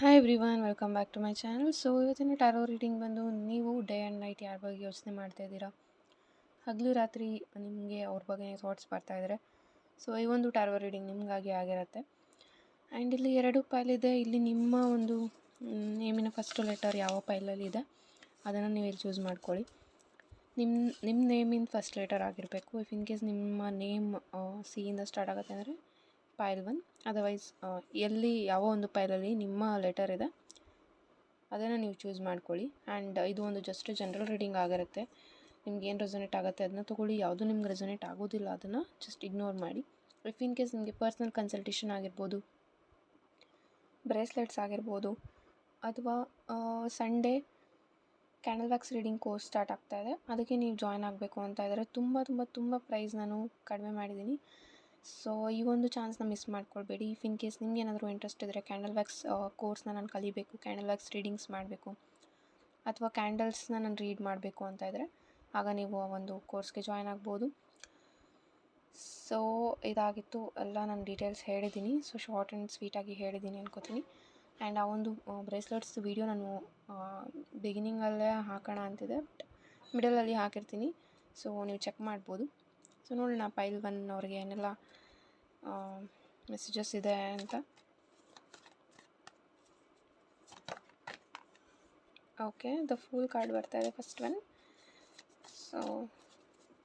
Hi everyone welcome back to my channel so ಇವತ್ತಿನ tarot reading ಬಂದು ನೀವು day and night ಯಾರ ಬಗ್ಗೆ ಯೋಚನೆ ಮಾಡ್ತಾ ಇದ್ದೀರಾ? ಹಗಲು ರಾತ್ರಿ ನಿಮಗೆ ಅವ್ರ ಬಗ್ಗೆ ಥಾಟ್ಸ್ ಬರ್ತಾ ಇದ್ದಾರೆ ಸೊ ಈ ಒಂದು ಟ್ಯಾರೋ ರೀಡಿಂಗ್ ನಿಮಗಾಗಿ ಆಗಿರುತ್ತೆ. ಆ್ಯಂಡ್ ಇಲ್ಲಿ ಎರಡು ಪೈಲ್ ಇದೆ. ಇಲ್ಲಿ ನಿಮ್ಮ ಒಂದು ನೇಮಿನ ಫಸ್ಟ್ ಲೆಟರ್ ಯಾವ ಪೈಲಲ್ಲಿ ಇದೆ? ಅದನ್ನು ನೀವು ಇಲ್ಲಿ ಚೂಸ್ ಮಾಡ್ಕೊಳ್ಳಿ. ನಿಮ್ಮ ನಿಮ್ಮ ನೇಮಿನ ಫಸ್ಟ್ ಲೆಟರ್ ಆಗಿರಬೇಕು. ಇಫ್ ಇನ್ ಕೇಸ್ ನಿಮ್ಮ ನೇಮ್ ಸಿಯಿಂದ ಸ್ಟಾರ್ಟ್ ಆಗುತ್ತೆ ಅಂದರೆ ಪೈಲ್ ಒನ್ ಅದರ್ವೈಸ್ ಎಲ್ಲಿ ಯಾವ ಒಂದು ಫೈಲಲ್ಲಿ ನಿಮ್ಮ ಲೆಟರ್ ಇದೆ, ಅದನ್ನು ನೀವು ಚೂಸ್ ಮಾಡ್ಕೊಳ್ಳಿ. ಆ್ಯಂಡ್ ಇದು ಒಂದು ಜಸ್ಟ್ ಜನರಲ್ ರೀಡಿಂಗ್ ಆಗಿರುತ್ತೆ. ನಿಮ್ಗೆ ಏನು ರೆಸೊನೇಟ್ ಆಗುತ್ತೆ ಅದನ್ನ ತೊಗೊಳ್ಳಿ. ಯಾವುದು ನಿಮ್ಗೆ ರೆಸೊನೇಟ್ ಆಗೋದಿಲ್ಲ ಅದನ್ನು ಜಸ್ಟ್ ಇಗ್ನೋರ್ ಮಾಡಿ. ಇಫ್ ಇನ್ ಕೇಸ್ ನಿಮಗೆ ಪರ್ಸ್ನಲ್ ಕನ್ಸಲ್ಟೇಷನ್ ಆಗಿರ್ಬೋದು ಬ್ರೇಸ್ಲೆಟ್ಸ್ ಆಗಿರ್ಬೋದು, ಅಥವಾ Sunday candle wax reading course start ಇದೆ. ಅದಕ್ಕೆ ನೀವು ಜಾಯ್ನ್ ಆಗಬೇಕು ಅಂತ ಇದ್ದಾರೆ ತುಂಬ ತುಂಬ ತುಂಬ ಪ್ರೈಸ್ ನಾನು ಕಡಿಮೆ ಮಾಡಿದ್ದೀನಿ. ಸೊ ಈ ಒಂದು ಚಾನ್ಸ್ನ ಮಿಸ್ ಮಾಡ್ಕೊಳ್ಬೇಡಿ. ಇಫ್ ಇನ್ ಕೇಸ್ ನಿಮ್ಗೆ ಏನಾದರೂ ಇಂಟ್ರೆಸ್ಟ್ ಇದ್ದರೆ ಕ್ಯಾಂಡಲ್ ವ್ಯಾಕ್ಸ್ ಕೋರ್ಸ್ನ ನಾನು ಕಲಿಬೇಕು. ಕ್ಯಾಂಡಲ್ ವ್ಯಾಕ್ಸ್ ರೀಡಿಂಗ್ಸ್ ಮಾಡಬೇಕು. ಅಥವಾ ಕ್ಯಾಂಡಲ್ಸ್ನ ನಾನು ರೀಡ್ ಮಾಡಬೇಕು ಅಂತ ಇದ್ದರೆ ಆಗ ನೀವು ಆ ಒಂದು ಕೋರ್ಸ್ಗೆ ಜಾಯ್ನ್ ಆಗ್ಬೋದು. ಸೊ, ಇದಾಗಿತ್ತು. ಎಲ್ಲ ನಾನು ಡೀಟೇಲ್ಸ್ ಹೇಳಿದ್ದೀನಿ ಸೊ, ಶಾರ್ಟ್ ಆ್ಯಂಡ್ ಸ್ವೀಟಾಗಿ ಹೇಳಿದ್ದೀನಿ ಅನ್ಕೋತೀನಿ. ಆ್ಯಂಡ್ ಆ ಒಂದು ಬ್ರೇಸ್ಲೆಟ್ಸ್ ವೀಡಿಯೋ ನಾನು ಬಿಗಿನಿಂಗಲ್ಲೇ ಹಾಕೋಣ ಅಂತಿದೆ ಬಟ್ ಮಿಡಲಲ್ಲಿ ಹಾಕಿರ್ತೀನಿ. ಸೊ, ನೀವು ಚೆಕ್ ಮಾಡ್ಬೋದು. ಸೊ, ನೋಡೋಣ. ಪೈಲ್ ಒನ್ ಅವ್ರಿಗೆ ಏನೆಲ್ಲ ಮೆಸೇಜಸ್ ಇದೆ ಅಂತ ಓಕೆ ದ ಫುಲ್ ಕಾರ್ಡ್ ಬರ್ತಾ ಇದೆ first one so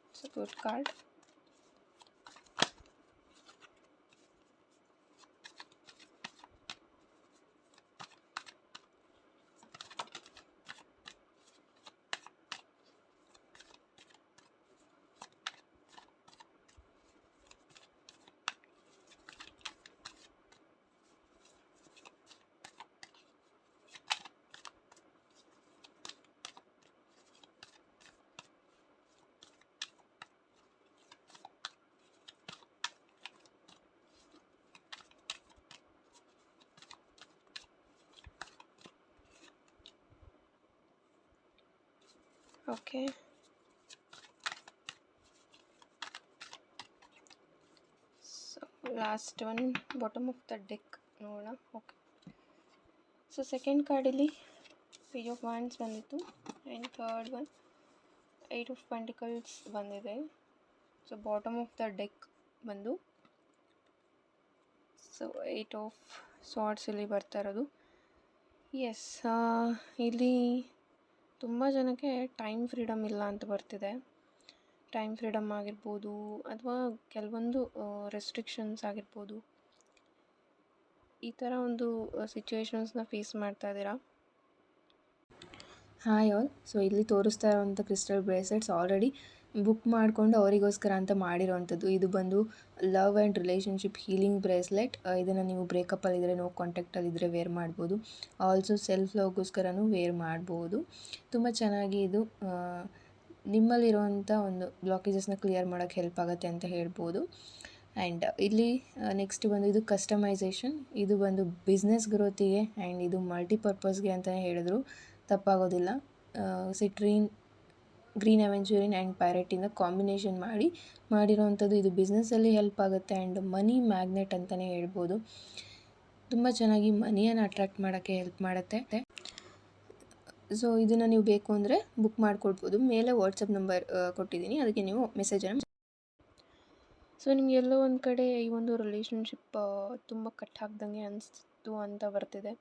it's good card okay so last one bottom of the deck ನೋಡೋಣ. ಓಕೆ ಸೊ ಸೆಕೆಂಡ್ ಕಾರ್ಡಲ್ಲಿ ಪೇಜ್ ಆಫ್ ವಾಂಡ್ಸ್ ಬಂದಿತ್ತು. And third one eight of pentacles ಬಂದಿದೆ. So bottom of the deck ಬಂದು so eight of swords ಇಲ್ಲಿ ಬರ್ತಾ ಇರೋದು. S ಇಲ್ಲಿ ತುಂಬ ಜನಕ್ಕೆ ಟೈಮ್ ಫ್ರೀಡಮ್ ಇಲ್ಲ ಅಂತ ಬರ್ತಿದೆ. ಟೈಮ್ ಫ್ರೀಡಮ್ ಆಗಿರ್ಬೋದು ಅಥವಾ ಕೆಲವೊಂದು ರೆಸ್ಟ್ರಿಕ್ಷನ್ಸ್ ಆಗಿರ್ಬೋದು. ಈ ಥರ ಒಂದು ಸಿಚುವೇಶನ್ಸ್ನ ಫೇಸ್ ಮಾಡ್ತಾ ಇದ್ದೀರಾ? Hi all. ಸೊ ಇಲ್ಲಿ ತೋರಿಸ್ತಾ ಇರುವಂಥ ಕ್ರಿಸ್ಟಲ್ ಬ್ರೇಸ್ಲೆಟ್ಸ್ ಆಲ್ರೆಡಿ ಬುಕ್ ಮಾಡಿಕೊಂಡು ಅವರಿಗೋಸ್ಕರ ಅಂತ ಮಾಡಿರೋವಂಥದ್ದು ಇದು ಬಂದು love and relationship healing bracelet ಇದನ್ನು ನೀವು ಬ್ರೇಕಪ್ಪಲ್ಲಿದ್ದರೆ ನೋ ಕಾಂಟ್ಯಾಕ್ಟಲ್ಲಿದ್ದರೆ ವೇರ್ ಮಾಡ್ಬೋದು. ಆಲ್ಸೋ ಸೆಲ್ಫ್ ಲವ್ಗೋಸ್ಕರನೂ ವೇರ್ ಮಾಡ್ಬೋದು. ತುಂಬ ಚೆನ್ನಾಗಿ ಇದು ನಿಮ್ಮಲ್ಲಿರುವಂಥ ಒಂದು ಬ್ಲಾಕೇಜಸ್ನ ಕ್ಲಿಯರ್ ಮಾಡೋಕ್ಕೆ ಹೆಲ್ಪ್ ಆಗುತ್ತೆ ಅಂತ ಹೇಳ್ಬೋದು. ಆ್ಯಂಡ್ ಇಲ್ಲಿ ನೆಕ್ಸ್ಟ್ ಬಂದು ಇದು ಕಸ್ಟಮೈಸೇಷನ್ ಇದು ಬಂದು ಬಿಸ್ನೆಸ್ ಗ್ರೋತಿಗೆ ಆ್ಯಂಡ್ ಇದು ಮಲ್ಟಿಪರ್ಪಸ್ಗೆ ಅಂತಲೇ ಹೇಳಿದ್ರು. ತಪ್ಪಾಗೋದಿಲ್ಲ. ಸಿಟ್ರೀನ್ ಗ್ರೀನ್ ಅವೆಂಚೂರಿನ್ ಆ್ಯಂಡ್ ಪ್ಯಾರೆಟಿಂದ ಕಾಂಬಿನೇಷನ್ ಮಾಡಿ ಮಾಡಿರೋವಂಥದ್ದು ಇದು ಬಿಸ್ನೆಸ್ಸಲ್ಲಿ ಹೆಲ್ಪ್ ಆಗುತ್ತೆ ಆ್ಯಂಡ್ ಮನಿ ಮ್ಯಾಗ್ನೆಟ್ ಅಂತಲೇ ಹೇಳ್ಬೋದು. ತುಂಬ ಚೆನ್ನಾಗಿ ಮನಿಯನ್ನು ಅಟ್ರ್ಯಾಕ್ಟ್ ಮಾಡೋಕ್ಕೆ ಹೆಲ್ಪ್ ಮಾಡುತ್ತೆ. ಸೊ ಇದನ್ನು ನೀವು ಬೇಕು ಅಂದರೆ ಬುಕ್ ಮಾಡಿಕೊಡ್ಬೋದು ಮೇಲೆ ವಾಟ್ಸಪ್ ನಂಬರ್ ಕೊಟ್ಟಿದ್ದೀನಿ. ಅದಕ್ಕೆ ನೀವು ಮೆಸೇಜನ್ನು ಸೊ ನಿಮ್ಗೆ ಎಲ್ಲೋ ಒಂದು ಕಡೆ ಈ ಒಂದು ರಿಲೇಷನ್ಶಿಪ್ ತುಂಬ ಕಟ್ ಹಾಕ್ದಂಗೆ ಅನಿಸ್ತು ಅಂತ ಬರ್ತಿದೆ.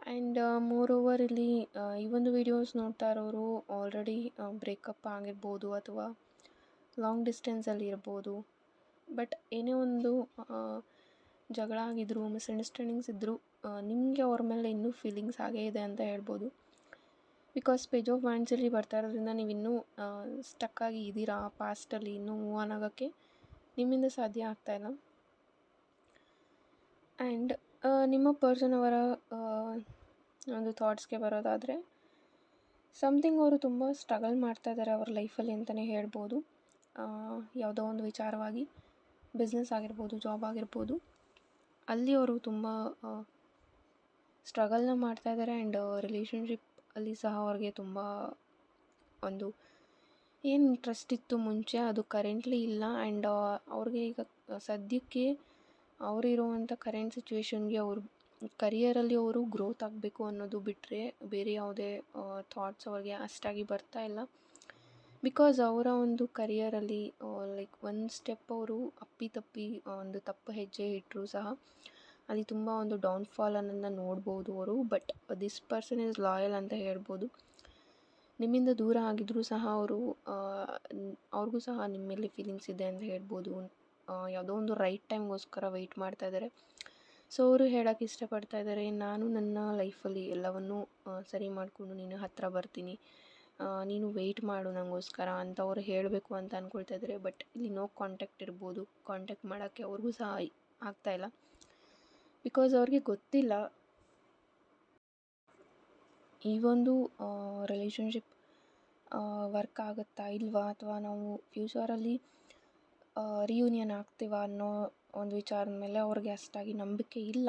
ಆ್ಯಂಡ್ ಮೋರ್ ಓವರ್ ಇಲ್ಲಿ ಈ ಒಂದು ವೀಡಿಯೋಸ್ ನೋಡ್ತಾ ಇರೋರು ಆಲ್ರೆಡಿ ಬ್ರೇಕಪ್ ಆಗಿರ್ಬೋದು ಅಥವಾ ಲಾಂಗ್ ಡಿಸ್ಟೆನ್ಸಲ್ಲಿ ಇರ್ಬೋದು. ಬಟ್ ಏನೇ ಒಂದು ಜಗಳ ಆಗಿದ್ರು ಮಿಸ್ಅಂಡರ್ಸ್ಟ್ಯಾಂಡಿಂಗ್ಸ್ ಇದ್ದರೂ ನಿಮಗೆ ಅವ್ರ ಮೇಲೆ ಇನ್ನೂ ಫೀಲಿಂಗ್ಸ್ ಹಾಗೇ ಇದೆ ಅಂತ ಹೇಳ್ಬೋದು. ಬಿಕಾಸ್ ಪೇಜ್ ಆಫ್ ಮೈಂಡ್ಸಲ್ಲಿ ಬರ್ತಾ ಇರೋದ್ರಿಂದ ನೀವು ಇನ್ನೂ ಸ್ಟಕ್ಕಾಗಿ ಇದ್ದೀರಾ ಪಾಸ್ಟಲ್ಲಿ ಇನ್ನೂ ಮೂವ್ ಆನ್ ಆಗೋಕ್ಕೆ ನಿಮ್ಮಿಂದ ಸಾಧ್ಯ ಆಗ್ತಾಯಿಲ್ಲ ಆ್ಯಂಡ್ ನಿಮ್ಮ ಪರ್ಸನ್ ಅವರ ಒಂದು ಥಾಟ್ಸ್ಗೆ ಬರೋದಾದರೆ ಸಮ್ಥಿಂಗ್ ಅವರು ತುಂಬ ಸ್ಟ್ರಗಲ್ ಮಾಡ್ತಾ ಇದ್ದಾರೆ ಅವ್ರ ಲೈಫಲ್ಲಿ ಅಂತಲೇ ಹೇಳ್ಬೋದು. ಯಾವುದೋ ಒಂದು ವಿಚಾರವಾಗಿ ಬಿಸ್ನೆಸ್ ಆಗಿರ್ಬೋದು ಜಾಬ್ ಆಗಿರ್ಬೋದು, ಅಲ್ಲಿ ಅವರು ತುಂಬ ಸ್ಟ್ರಗಲ್ನ ಮಾಡ್ತಾ ಇದ್ದಾರೆ ಆ್ಯಂಡ್ ರಿಲೇಷನ್ಶಿಪ್ ಅಲ್ಲಿ ಸಹ ಅವ್ರಿಗೆ ತುಂಬ ಒಂದು ಏನು ಇಂಟ್ರೆಸ್ಟ್ ಇತ್ತು ಮುಂಚೆ ಅದು ಕರೆಂಟ್ಲಿ ಇಲ್ಲ ಆ್ಯಂಡ್ ಅವ್ರಿಗೆ ಈಗ ಸದ್ಯಕ್ಕೆ ಅವರಿರುವಂಥ ಕರೆಂಟ್ ಸಿಚುವೇಶನ್ಗೆ ಅವರು ಕರಿಯರಲ್ಲಿ ಅವರು ಗ್ರೋತ್ ಆಗಬೇಕು ಅನ್ನೋದು ಬಿಟ್ಟರೆ ಬೇರೆ ಯಾವುದೇ ಥಾಟ್ಸ್ ಅವ್ರಿಗೆ ಅಷ್ಟಾಗಿ ಬರ್ತಾ ಇಲ್ಲ. ಬಿಕಾಸ್ ಅವರ ಒಂದು ಕರಿಯರಲ್ಲಿ ಲೈಕ್ ಒಂದು ಸ್ಟೆಪ್ ಅವರು ಅಪ್ಪಿ ತಪ್ಪಿ ಒಂದು ತಪ್ಪು ಹೆಜ್ಜೆ ಇಟ್ಟರು ಸಹ ಅಲ್ಲಿ ತುಂಬ ಒಂದು ಡೌನ್ಫಾಲ್ ಅನ್ನೋದನ್ನ ನೋಡ್ಬೋದು ಅವರು. But this person is loyal ಅಂತ ಹೇಳ್ಬೋದು. ನಿಮ್ಮಿಂದ ದೂರ ಆಗಿದ್ದರೂ ಸಹ ಅವರು ಅವ್ರಿಗೂ ಸಹ ನಿಮ್ಮ ಫೀಲಿಂಗ್ಸ್ ಇದೆ ಅಂತ ಹೇಳ್ಬೋದು. ಯಾವುದೋ ಒಂದು ರೈಟ್ ಟೈಮ್ಗೋಸ್ಕರ ವೆಯ್ಟ್ ಮಾಡ್ತಾ ಇದ್ದಾರೆ. ಸೊ ಅವರು ಹೇಳೋಕ್ಕೆ ಇಷ್ಟಪಡ್ತಾ ಇದ್ದಾರೆ, ನಾನು ನನ್ನ ಲೈಫಲ್ಲಿ ಎಲ್ಲವನ್ನೂ ಸರಿ ಮಾಡಿಕೊಂಡು ನಿನ್ನ ಹತ್ತಿರ ಬರ್ತೀನಿ. ನೀನು ವೆಯ್ಟ್ ಮಾಡು ನನಗೋಸ್ಕರ ಅಂತ ಅವರು ಹೇಳಬೇಕು ಅಂತ ಅಂದ್ಕೊಳ್ತಾ ಇದ್ದಾರೆ ಬಟ್ ಇಲ್ಲಿ ನೋ ಕಾಂಟ್ಯಾಕ್ಟ್ ಇರ್ಬೋದು. ಕಾಂಟ್ಯಾಕ್ಟ್ ಮಾಡೋಕ್ಕೆ ಅವ್ರಿಗೂ ಸಹ ಆಗ್ತಾಯಿಲ್ಲ ಬಿಕಾಸ್ ಅವ್ರಿಗೆ ಗೊತ್ತಿಲ್ಲ. ಈ ಒಂದು ರಿಲೇಷನ್ಶಿಪ್ ವರ್ಕ್ ಆಗುತ್ತಾ ಇಲ್ವಾ ಅಥವಾ ನಾವು ಫ್ಯೂಚರಲ್ಲಿ ರಿಯೂನಿಯನ್ ಆಗ್ತೀವಾ ಅನ್ನೋ ಒಂದು ವಿಚಾರದ ಮೇಲೆ ಅವ್ರಿಗೆ ಅಷ್ಟಾಗಿ ನಂಬಿಕೆ ಇಲ್ಲ.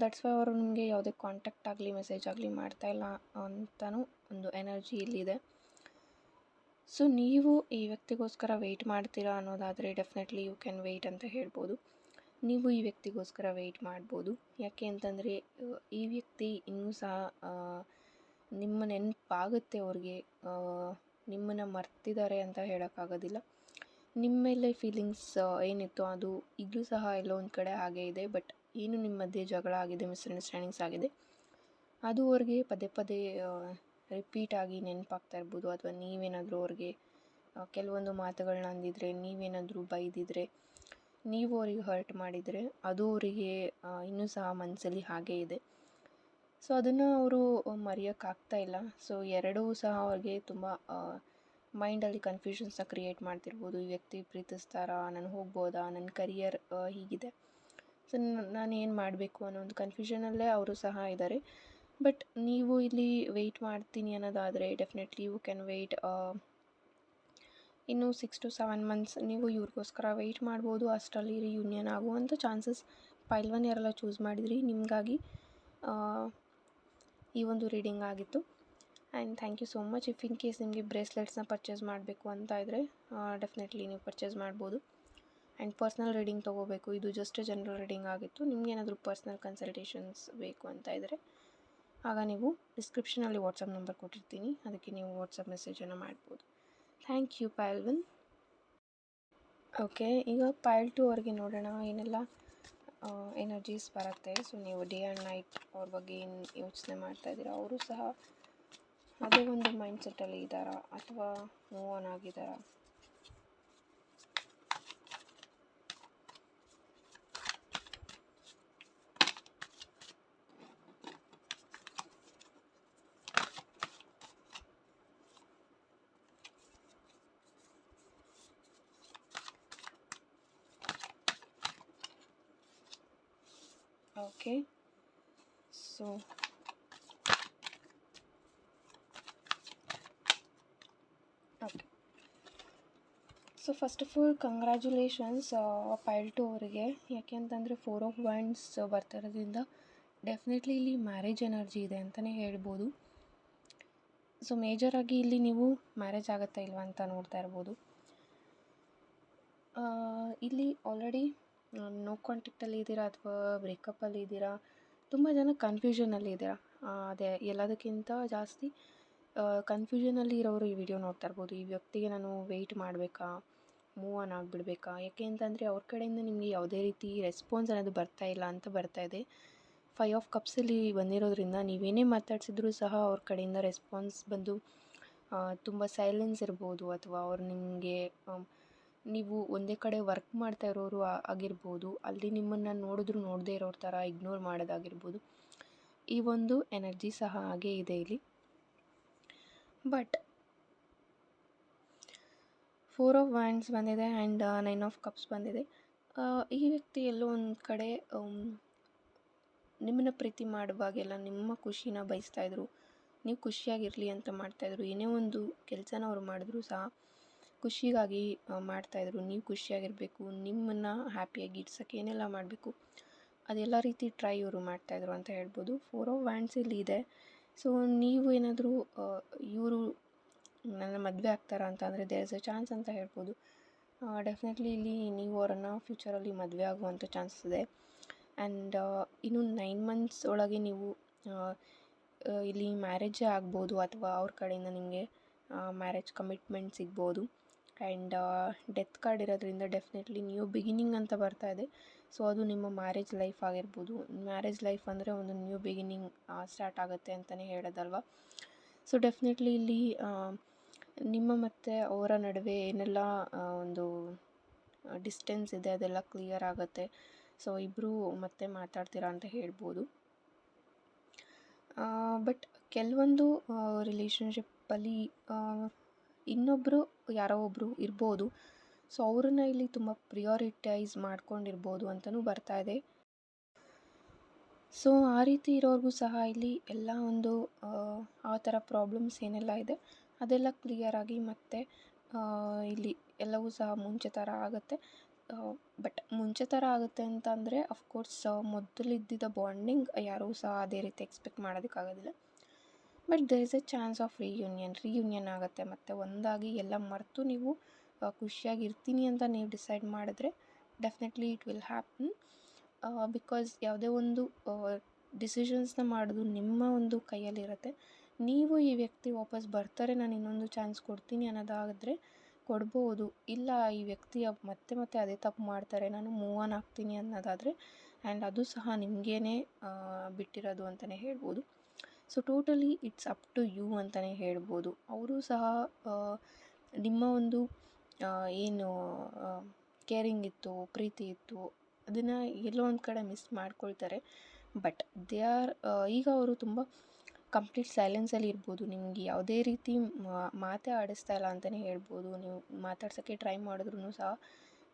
ದಟ್ಸ್ ವೈ ಅವರು ನಿಮಗೆ ಯಾವುದೇ ಕಾಂಟ್ಯಾಕ್ಟ್ ಆಗಲಿ ಮೆಸೇಜ್ ಆಗಲಿ ಮಾಡ್ತಾ ಇಲ್ಲ ಅಂತಲೂ ಒಂದು ಎನರ್ಜಿ ಇಲ್ಲಿದೆ. ಸೊ ನೀವು ಈ ವ್ಯಕ್ತಿಗೋಸ್ಕರ ವೆಯ್ಟ್ ಮಾಡ್ತೀರಾ ಅನ್ನೋದಾದರೆ ಡೆಫಿನೆಟ್ಲಿ ಯು ಕ್ಯಾನ್ ವೆಯ್ಟ್ ಅಂತ ಹೇಳ್ಬೋದು. ನೀವು ಈ ವ್ಯಕ್ತಿಗೋಸ್ಕರ ವೆಯ್ಟ್ ಮಾಡ್ಬೋದು. ಯಾಕೆ ಅಂತಂದರೆ, ಈ ವ್ಯಕ್ತಿ ಇನ್ನೂ ಸಹ ನಿಮ್ಮ ನೆನಪಾಗುತ್ತೆ ಅವ್ರಿಗೆ ನಿಮ್ಮನ್ನು ಮರ್ತಿದ್ದಾರೆ ಅಂತ ಹೇಳೋಕ್ಕಾಗೋದಿಲ್ಲ. ನಿಮ್ಮ ಮೇಲೆ ಫೀಲಿಂಗ್ಸ್ ಏನಿತ್ತು ಅದು ಈಗಲೂ ಸಹ ಎಲ್ಲೋ ಒಂದು ಕಡೆ ಹಾಗೇ ಇದೆ ಬಟ್ ಏನು ನಿಮ್ಮ ಮಧ್ಯೆ ಜಗಳ ಆಗಿದೆ ಮಿಸ್ಅಂಡರ್ಸ್ಟ್ಯಾಂಡಿಂಗ್ಸ್ ಆಗಿದೆ, ಅದು ಅವ್ರಿಗೆ ಪದೇ ಪದೇ ರಿಪೀಟ್ ಆಗಿ ನೆನಪಾಗ್ತಾ ಇರ್ಬೋದು. ಅಥವಾ ನೀವೇನಾದರೂ ಅವ್ರಿಗೆ ಕೆಲವೊಂದು ಮಾತುಗಳನ್ನ ಅಂದಿದ್ರೆ, ನೀವೇನಾದರೂ ಬೈದಿದ್ರೆ, ನೀವು ಅವ್ರಿಗೆ ಹರ್ಟ್ ಮಾಡಿದರೆ, ಅದು ಅವರಿಗೆ ಇನ್ನೂ ಸಹ ಮನಸ್ಸಲ್ಲಿ ಹಾಗೇ ಇದೆ. ಸೊ ಅದನ್ನು ಅವರು ಮರೆಯೋಕ್ಕಾಗ್ತಾ ಇಲ್ಲ. ಸೊ ಎರಡೂ ಸಹ ಅವ್ರಿಗೆ ತುಂಬ ಮೈಂಡಲ್ಲಿ ಕನ್ಫ್ಯೂಷನ್ಸ್ನ ಕ್ರಿಯೇಟ್ ಮಾಡ್ತಿರ್ಬೋದು. ಈ ವ್ಯಕ್ತಿ ಪ್ರೀತಿಸ್ತಾರಾ, ನಾನು ಹೋಗ್ಬೋದಾ ನನ್ನ ಕರಿಯರ್ ಹೀಗಿದೆ. ಸೊ ನಾನು ಏನು ಮಾಡಬೇಕು ಅನ್ನೋ ಒಂದು ಕನ್ಫ್ಯೂಷನಲ್ಲೇ ಅವರು ಸಹ ಇದ್ದಾರೆ ಬಟ್ ನೀವು ಇಲ್ಲಿ ವೆಯ್ಟ್ ಮಾಡ್ತೀನಿ ಅನ್ನೋದಾದರೆ ಡೆಫಿನೆಟ್ಲಿ ಯು ಕ್ಯಾನ್ ವೆಯ್ಟ್ ಇನ್ನು ಸಿಕ್ಸ್ ಟು ಸೆವೆನ್ ಮಂತ್ಸ್ ನೀವು ಇವ್ರಿಗೋಸ್ಕರ ವೆಯ್ಟ್ ಮಾಡ್ಬೋದು. ಅಷ್ಟರಲ್ಲಿ ರಿಯೂನಿಯನ್ ಆಗುವಂಥ ಚಾನ್ಸಸ್ ಪೈಲ್ ಒನ್ ಯಾರೆಲ್ಲ ಚೂಸ್ ಮಾಡಿದ್ರಿ? ನಿಮಗಾಗಿ ಈ ಒಂದು ರೀಡಿಂಗ್ ಆಗಿತ್ತು. And thank you so much. If in case ನಿಮಗೆ ಬ್ರೇಸ್ಲೆಟ್ಸ್ನ ಪರ್ಚೇಸ್ ಮಾಡಬೇಕು ಅಂತ ಇದ್ದರೆ ಡೆಫಿನೆಟ್ಲಿ ನೀವು ಪರ್ಚೇಸ್ ಮಾಡ್ಬೋದು. ಆ್ಯಂಡ್ ಪರ್ಸ್ನಲ್ ರೀಡಿಂಗ್ ತೊಗೋಬೇಕು. ಇದು ಜಸ್ಟ್ ಜನರಲ್ ರೀಡಿಂಗ್ ಆಗಿತ್ತು. ನಿಮಗೇನಾದರೂ ಪರ್ಸ್ನಲ್ ಕನ್ಸಲ್ಟೇಷನ್ಸ್ ಬೇಕು ಅಂತ ಇದ್ದರೆ ಆಗ ನೀವು ಡಿಸ್ಕ್ರಿಪ್ಷನಲ್ಲಿ ವಾಟ್ಸಪ್ ನಂಬರ್ ಕೊಟ್ಟಿರ್ತೀನಿ. ಅದಕ್ಕೆ ನೀವು ವಾಟ್ಸಪ್ ಮೆಸೇಜನ್ನು ಮಾಡ್ಬೋದು. Thank you pile one okay, ಈಗ ಪಾಯಲ್ ಟು ಅವ್ರಿಗೆ ನೋಡೋಣ. ಏನೆಲ್ಲ ಎನರ್ಜೀಸ್ ಬರುತ್ತೆ. ಸೊ ನೀವು ಡೇ ಆ್ಯಂಡ್ ನೈಟ್ ಅವ್ರ ಬಗ್ಗೆ ಏನು ಯೋಚನೆ ಮಾಡ್ತಾ ಇದ್ದೀರಾ? ಅವರು ಸಹ ಅದೇ ಒಂದು ಮೈಂಡ್ ಮೈಂಡ್ಸೆಟ್ಟಲ್ಲಿ ಇದ್ದಾರಾ ಅಥವಾ move on ಆಗಿದ್ದಾರಾ? Okay so okay so first of all congratulations pile two ಅವರಿಗೆ. ಯಾಕೆ ಅಂತಂದರೆ ಫೋರ್ ಆಫ್ ವೈಂಡ್ಸ್ ಬರ್ತಿರೋದ್ರಿಂದ ಡೆಫಿನೆಟ್ಲಿ ಇಲ್ಲಿ ಮ್ಯಾರೇಜ್ ಎನರ್ಜಿ ಇದೆ ಅಂತಲೇ ಹೇಳ್ಬೋದು. ಸೊ ಮೇಜರಾಗಿ ಇಲ್ಲಿ ನೀವು ಮ್ಯಾರೇಜ್ ಆಗುತ್ತಾ ಇಲ್ವಾ ಅಂತ ನೋಡ್ತಾ ಇರ್ಬೋದು. ಇಲ್ಲಿ ಆಲ್ರೆಡಿ ನೋ ಕಾಂಟ್ಯಾಕ್ಟಲ್ಲಿ ಇದ್ದೀರಾ ಅಥವಾ ಬ್ರೇಕಪ್ಪಲ್ಲಿ ಇದ್ದೀರಾ? ತುಂಬ ಜನ ಕನ್ಫ್ಯೂಷನಲ್ಲಿ ಇದ್ದೀರಾ? ಅದೇ, ಎಲ್ಲದಕ್ಕಿಂತ ಜಾಸ್ತಿ ಕನ್ಫ್ಯೂಷನಲ್ಲಿ ಇರೋರು ಈ ವಿಡಿಯೋ ನೋಡ್ತಾ ಇರ್ಬೋದು. ಈ ವ್ಯಕ್ತಿಗೆ ನಾನು ವೆಯ್ಟ್ ಮಾಡಬೇಕಾ? ಮೂವ್ ಆನ್ ಆಗಿಬಿಡ್ಬೇಕಾ? ಯಾಕೆ ಅಂತಂದರೆ ಅವ್ರ ಕಡೆಯಿಂದ ನಿಮಗೆ ಯಾವುದೇ ರೀತಿ ರೆಸ್ಪಾನ್ಸ್ ಅನ್ನೋದು ಬರ್ತಾ ಇಲ್ಲ ಅಂತ ಬರ್ತಾ ಇದೆ. ಫೈ ಆಫ್ ಕಪ್ಸಲ್ಲಿ ಬಂದಿರೋದ್ರಿಂದ ನೀವೇನೇ ಮಾತಾಡ್ಸಿದ್ರೂ ಸಹ ಅವ್ರ ಕಡೆಯಿಂದ ರೆಸ್ಪಾನ್ಸ್ ಬಂದು ತುಂಬ ಸೈಲೆನ್ಸ್ ಇರ್ಬೋದು ಅಥವಾ ಅವ್ರು ನಿಮಗೆ ನೀವು ಒಂದೇ ಕಡೆ ವರ್ಕ್ ಮಾಡ್ತಾ ಇರೋರು ಆಗಿರ್ಬೋದು, ಅಲ್ಲಿ ನಿಮ್ಮನ್ನು ನೋಡಿದ್ರು ನೋಡದೇ ಇರೋರ ಥರ ಇಗ್ನೋರ್ ಮಾಡೋದಾಗಿರ್ಬೋದು. ಈ ಒಂದು ಎನರ್ಜಿ ಸಹ ಹಾಗೇ ಇದೆ ಇಲ್ಲಿ. ಬಟ್ ಫೋರ್ ಆಫ್ ವ್ಯಾಂಡ್ಸ್ ಬಂದಿದೆ ಆ್ಯಂಡ್ ನೈನ್ ಆಫ್ ಕಪ್ಸ್ ಬಂದಿದೆ. ಈ ವ್ಯಕ್ತಿ ಎಲ್ಲೋ ಒಂದು ಕಡೆ ನಿಮ್ಮನ್ನು ಪ್ರೀತಿ ಮಾಡುವಾಗೆಲ್ಲ ನಿಮ್ಮ ಖುಷಿನ ಬಯಸ್ತಾಯಿದ್ರು ನೀವು ಖುಷಿಯಾಗಿರಲಿ ಅಂತ ಮಾಡ್ತಾಯಿದ್ರು ಏನೇ ಒಂದು ಕೆಲಸನ ಅವ್ರು ಮಾಡಿದ್ರು ಸಹ ಖುಷಿಗಾಗಿ ಮಾಡ್ತಾಯಿದ್ರು ನೀವು ಖುಷಿಯಾಗಿರಬೇಕು, ನಿಮ್ಮನ್ನು ಹ್ಯಾಪಿಯಾಗಿ ಇಡ್ಸೋಕ್ಕೆ ಏನೆಲ್ಲ ಮಾಡಬೇಕು, ಅದೆಲ್ಲ ರೀತಿ ಟ್ರೈ ಇವರು ಮಾಡ್ತಾಯಿದ್ರು ಅಂತ ಹೇಳ್ಬೋದು. ಫೋರ್ ಆಫ್ ವ್ಯಾಂಡ್ಸ್ ಇಲ್ಲಿ ಇದೆ. ಸೊ, ನೀವು ಏನಾದರೂ ಇವರು ನನ್ನ ಮದುವೆ ಆಗ್ತಾರಾ ಅಂತ ಅಂದರೆ ದೇರ್ ಇಸ್ ಎ ಚಾನ್ಸ್ ಅಂತ ಹೇಳ್ಬೋದು. ಡೆಫಿನೆಟ್ಲಿ ಇಲ್ಲಿ ನೀವು ಅವರನ್ನು ಫ್ಯೂಚರಲ್ಲಿ ಮದುವೆ ಆಗುವಂಥ ಚಾನ್ಸಸ್ ಇದೆ. ಆ್ಯಂಡ್ ಇನ್ನು ನೈನ್ ಮಂತ್ಸ್ ಒಳಗೆ ನೀವು ಇಲ್ಲಿ ಮ್ಯಾರೇಜೇ ಆಗ್ಬೋದು ಅಥವಾ ಅವ್ರ ಕಡೆಯಿಂದ ನಿಮಗೆ ಮ್ಯಾರೇಜ್ ಕಮಿಟ್ಮೆಂಟ್ ಸಿಗ್ಬೋದು. ಆ್ಯಂಡ್ ಡೆತ್ ಕಾರ್ಡ್ ಇರೋದ್ರಿಂದ ಡೆಫಿನೆಟ್ಲಿ ನ್ಯೂ ಬಿಗಿನಿಂಗ್ ಅಂತ ಬರ್ತಾ ಇದೆ. ಸೊ ಅದು ನಿಮ್ಮ ಮ್ಯಾರೇಜ್ ಲೈಫ್ ಆಗಿರ್ಬೋದು. ಮ್ಯಾರೇಜ್ ಲೈಫ್ ಅಂದರೆ ಒಂದು ನ್ಯೂ ಬಿಗಿನಿಂಗ್ ಸ್ಟಾರ್ಟ್ ಆಗುತ್ತೆ ಅಂತಲೇ ಹೇಳೋದಲ್ವ? ಸೊ ಡೆಫಿನೆಟ್ಲಿ ಇಲ್ಲಿ ನಿಮ್ಮ ಮತ್ತು ಅವರ ನಡುವೆ ಏನೆಲ್ಲ ಒಂದು ಡಿಸ್ಟೆನ್ಸ್ ಇದೆ, ಅದೆಲ್ಲ ಕ್ಲಿಯರ್ ಆಗುತ್ತೆ. ಸೊ ಇಬ್ಬರೂ ಮತ್ತೆ ಮಾತಾಡ್ತೀರಾ ಅಂತ ಹೇಳ್ಬೋದು. ಬಟ್ ಕೆಲವೊಂದು ರಿಲೇಷನ್ಶಿಪ್ಪಲ್ಲಿ ಇನ್ನೊಬ್ಬರು ಯಾರೋ ಒಬ್ಬರು ಇರ್ಬೋದು. ಸೊ ಅವ್ರನ್ನ ಇಲ್ಲಿ ತುಂಬ ಪ್ರಿಯೋರಿಟೈಸ್ ಮಾಡ್ಕೊಂಡಿರ್ಬೋದು ಅಂತಲೂ ಬರ್ತಾ ಇದೆ. ಸೊ ಆ ರೀತಿ ಇರೋರಿಗೂ ಸಹ ಇಲ್ಲಿ ಎಲ್ಲ ಒಂದು, ಆ ಥರ ಪ್ರಾಬ್ಲಮ್ಸ್ ಏನೆಲ್ಲ ಇದೆ. ಅದೆಲ್ಲ ಕ್ಲಿಯರ್ ಆಗಿ ಮತ್ತೆ ಇಲ್ಲಿ ಎಲ್ಲವೂ ಸಹ ಮುಂಚೆ ಥರ ಆಗುತ್ತೆ. ಬಟ್ ಮುಂಚೆ ಥರ ಆಗುತ್ತೆ ಅಂತ ಅಂದರೆ ಅಫ್ಕೋರ್ಸ್ ಮೊದಲಿದ್ದಿದ್ದ ಬಾಂಡಿಂಗ್ ಯಾರೂ ಸಹ ಅದೇ ರೀತಿ expect ಮಾಡೋದಕ್ಕಾಗೋದಿಲ್ಲ but there is a chance of reunion reunion ಆಗುತ್ತೆ. ಮತ್ತು ಒಂದಾಗಿ ಎಲ್ಲ ಮರೆತು ನೀವು ಖುಷಿಯಾಗಿ ಇರ್ತೀನಿ ಅಂತ ನೀವು ಡಿಸೈಡ್ ಮಾಡಿದ್ರೆ definitely it will happen because ಯಾವುದೇ ಒಂದು ಡಿಸಿಷನ್ಸ್ನ ಮಾಡೋದು ನಿಮ್ಮ ಒಂದು ಕೈಯಲ್ಲಿರುತ್ತೆ. ನೀವು ಈ ವ್ಯಕ್ತಿ ವಾಪಸ್ ಬರ್ತಾರೆ, ನಾನು ಇನ್ನೊಂದು ಚಾನ್ಸ್ ಕೊಡ್ತೀನಿ ಅನ್ನೋದಾದರೆ ಕೊಡ್ಬೋದು. ಇಲ್ಲ, ಈ ವ್ಯಕ್ತಿ ಮತ್ತೆ ಮತ್ತೆ ಅದೇ ತಪ್ಪು ಮಾಡ್ತಾರೆ, ನಾನು ಮೂವ್ ಆನ್ ಆಗ್ತೀನಿ ಅನ್ನೋದಾದರೆ ಆ್ಯಂಡ್ ಅದು ಸಹ ನಿಮಗೇನೆ ಬಿಟ್ಟಿರೋದು ಅಂತಲೇ ಹೇಳ್ಬೋದು. So totally it's up to you ಅಂತಲೇ ಹೇಳ್ಬೋದು. ಅವರು ಸಹ ನಿಮ್ಮ ಒಂದು ಏನು ಕೇರಿಂಗ್ ಇತ್ತು, ಪ್ರೀತಿ ಇತ್ತು, ಅದನ್ನು ಎಲ್ಲೋ ಒಂದು ಕಡೆ ಮಿಸ್ ಮಾಡ್ಕೊಳ್ತಾರೆ. ಬಟ್ ದೇ ಆರ್ ಈಗ ಅವರು ತುಂಬ ಕಂಪ್ಲೀಟ್ ಸೈಲೆನ್ಸಲ್ಲಿ ಇರ್ಬೋದು. ನಿಮಗೆ ಯಾವುದೇ ರೀತಿ ಮಾತೇ ಆಡಿಸ್ತಾ ಇಲ್ಲ ಅಂತಲೇ ಹೇಳ್ಬೋದು. ನೀವು ಮಾತಾಡ್ಸೋಕ್ಕೆ ಟ್ರೈ ಮಾಡಿದ್ರೂ ಸಹ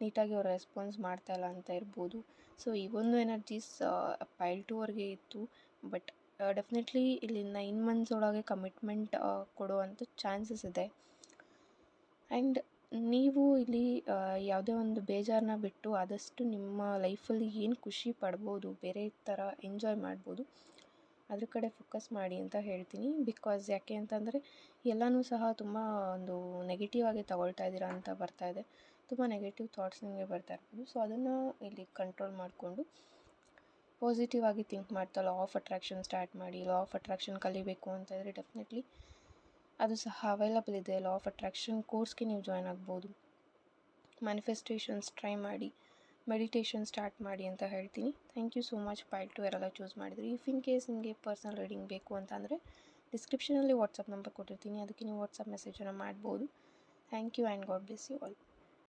ನೀಟಾಗಿ ಅವ್ರು ರೆಸ್ಪಾನ್ಸ್ ಮಾಡ್ತಾ ಇಲ್ಲ ಅಂತ ಇರ್ಬೋದು. ಸೊ, ಈ ಒಂದು ಎನರ್ಜೀಸ್ ಪೈಲ್ ಅವ್ರಿಗೆ ಇತ್ತು. ಬಟ್ ಡೆಫಿನೆಟ್ಲಿ ಇಲ್ಲಿ ನೈನ್ ಮಂತ್ಸ್ ಒಳಗೆ ಕಮಿಟ್ಮೆಂಟ್ ಕೊಡುವಂಥ ಚಾನ್ಸಸ್ ಇದೆ. ಆ್ಯಂಡ್ ನೀವು ಇಲ್ಲಿ ಯಾವುದೇ ಒಂದು ಬೇಜಾರನ್ನ ಬಿಟ್ಟು ಆದಷ್ಟು ನಿಮ್ಮ ಲೈಫಲ್ಲಿ ಏನು ಖುಷಿ ಪಡ್ಬೋದು, ಬೇರೆ ಥರ ಎಂಜಾಯ್ ಮಾಡ್ಬೋದು ಅದ್ರ ಕಡೆ ಫೋಕಸ್ ಮಾಡಿ ಅಂತ ಹೇಳ್ತೀನಿ. ಬಿಕಾಸ್ ಯಾಕೆ ಅಂತಂದರೆ ಎಲ್ಲನೂ ಸಹ ತುಂಬ ಒಂದು ನೆಗೆಟಿವ್ ಆಗಿ ತಗೊಳ್ತಾ ಇದ್ದೀರಾ ಅಂತ ಬರ್ತಾ ಇದೆ. ತುಂಬ ನೆಗೆಟಿವ್ ಥಾಟ್ಸ್ ನಿಮಗೆ ಬರ್ತಾ ಇರ್ಬೋದು. ಸೊ ಅದನ್ನು ಇಲ್ಲಿ ಕಂಟ್ರೋಲ್ ಮಾಡಿಕೊಂಡು ಪಾಸಿಟಿವ್ ಆಗಿ ಥಿಂಕ್ ಮಾಡ್ತಾ ಲಾ ಆಫ್ ಅಟ್ರಾಕ್ಷನ್ ಸ್ಟಾರ್ಟ್ ಮಾಡಿ ಲಾ ಆಫ್ ಅಟ್ರಾಕ್ಷನ್ ಕಲಿಬೇಕು ಅಂತ ಇದ್ದರೆ ಡೆಫಿನೆಟ್ಲಿ ಅದು ಸಹ ಅವೈಲಬಲ್ ಇದೆ. ಲಾ ಆಫ್ ಅಟ್ರಾಕ್ಷನ್ ಕೋರ್ಸ್ಗೆ ನೀವು ಜಾಯ್ನ್ ಆಗ್ಬೋದು. ಮ್ಯಾನಿಫೆಸ್ಟೇಷನ್ಸ್ ಟ್ರೈ ಮಾಡಿ. ಮೆಡಿಟೇಷನ್ ಸ್ಟಾರ್ಟ್ ಮಾಡಿ ಅಂತ ಹೇಳ್ತೀನಿ. Thank you so much pile two ಯಾರೆಲ್ಲ ಚೂಸ್ ಮಾಡಿದ್ರಿ. ಇಫ್ ಇನ್ ಕೇಸ್ ನಿಮಗೆ ಪರ್ಸನಲ್ ರೀಡಿಂಗ್ ಬೇಕು ಅಂತಂದರೆ ಡಿಸ್ಕ್ರಿಪ್ಷನಲ್ಲಿ ವಾಟ್ಸಪ್ ನಂಬರ್ ಕೊಟ್ಟಿರ್ತೀನಿ. ಅದಕ್ಕೆ ನೀವು ವಾಟ್ಸಪ್ ಮೆಸೇಜನ್ನು ಮಾಡ್ಬೋದು. Thank you and God bless you all